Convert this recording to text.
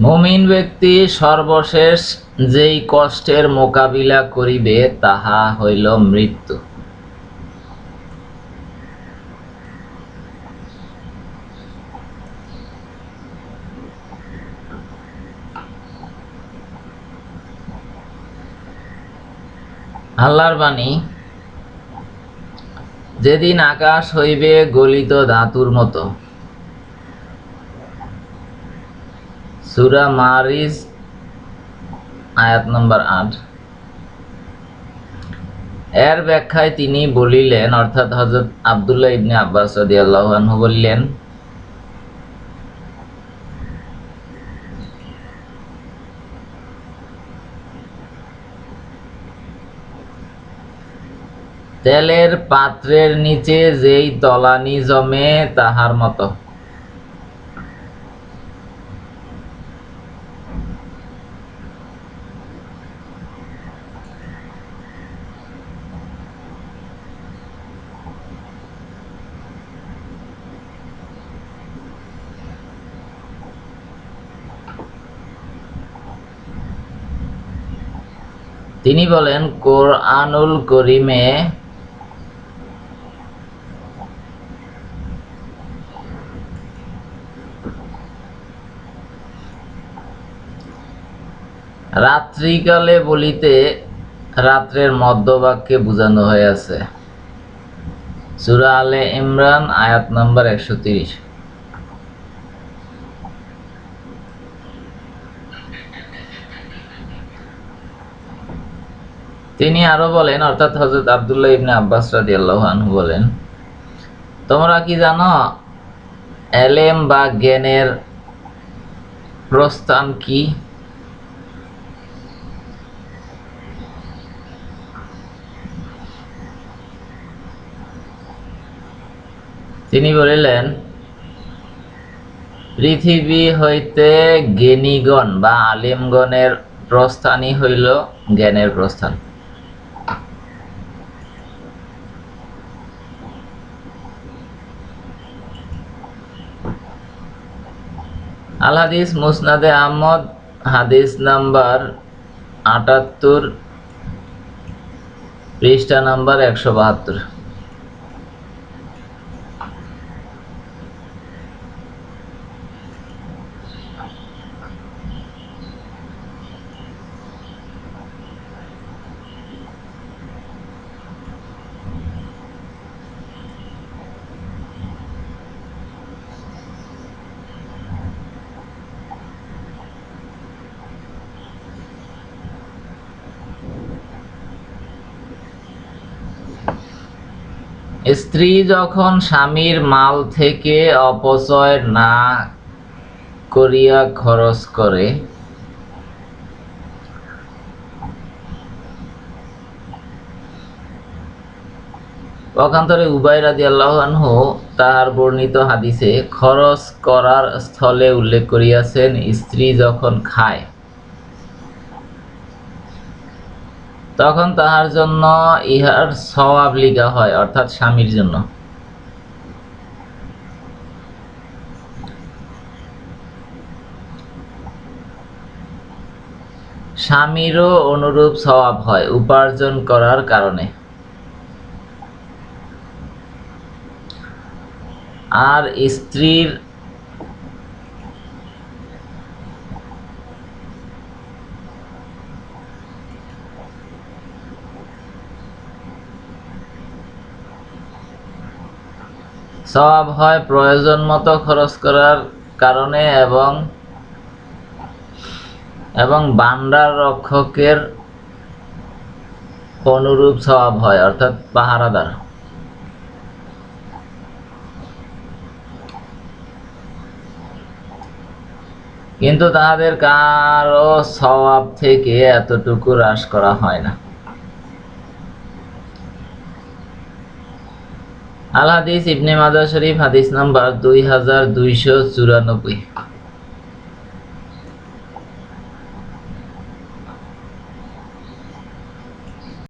মুমিন ব্যক্তি সর্বশেষ যেই কষ্টের মোকাবিলা করিবে, তাহা হইল মৃত্যু। আল্লাহর বাণী, যেদিন আকাশ হইবে গলিত ধাতুর মতো সুরা মারিজ, আয়াত নম্বর আট। এর ব্যাখ্যায় তিনি বলিলেন, অর্থাৎ হজরত আবদুল্লাহ ইবনে আব্বাস আনহু বললেন, তেলের পাত্রের নিচে যেই তলানি জমে তাহার মতো। তিনি বলেন, কোরআনুল করিমে রাত্রিকালে বলিতে রাত্রের মধ্যবাক্যে বোঝানো হয়েছে সুরা আলে ইমরান, আয়াত নম্বর একশো তিরিশ। তিনি আরও বলেন, অর্থাৎ হজরত আবদুল্লাহ ইবনে আব্বাস রাদিয়াল্লাহু আনহু বলেন, তোমরা কি জানো, এলেম বা জ্ঞানের প্রস্থান কি? তিনি বলিলেন, পৃথিবী হইতে জ্ঞানীগণ বা আলিমগণের প্রস্থানই হইল জ্ঞানের প্রস্থান। আল হাদিস মুসনাদে আহমদ হাদিস নাম্বার আটাত্তর পৃষ্ঠা নাম্বার একশো বাহাত্তর। স্ত্রী যখন স্বামীর মাল থেকে অপচয় না করিয়া খরচ করে পক্ষান্তরে উবাই রাজি আল্লাহনহু তার বর্ণিত হাদিসে খরচ করার স্থলে উল্লেখ করিয়াছেন, স্ত্রী যখন খায় তখন তাহার জন্য ইহার সওয়াব লিখা হয়, অর্থাৎ স্বামীর জন্য। স্বামীরও অনুরূপ স্বভাব হয় উপার্জন করার কারণে। আর স্ত্রীর সওয়াব হয় প্রয়োজন মতো খরচ করার কারণে এবং এবং বান্ডার রক্ষকের অনুরূপ স্বভাব হয়, অর্থাৎ পাহারাদার কিন্তু তাহাদের কারও স্বভাব থেকে এতটুকু হ্রাস করা হয় না। আল হাদিস ইবনে মাদা শরীফ হাদিস নাম্বার দুই হাজার দুইশো চুরানব্বই।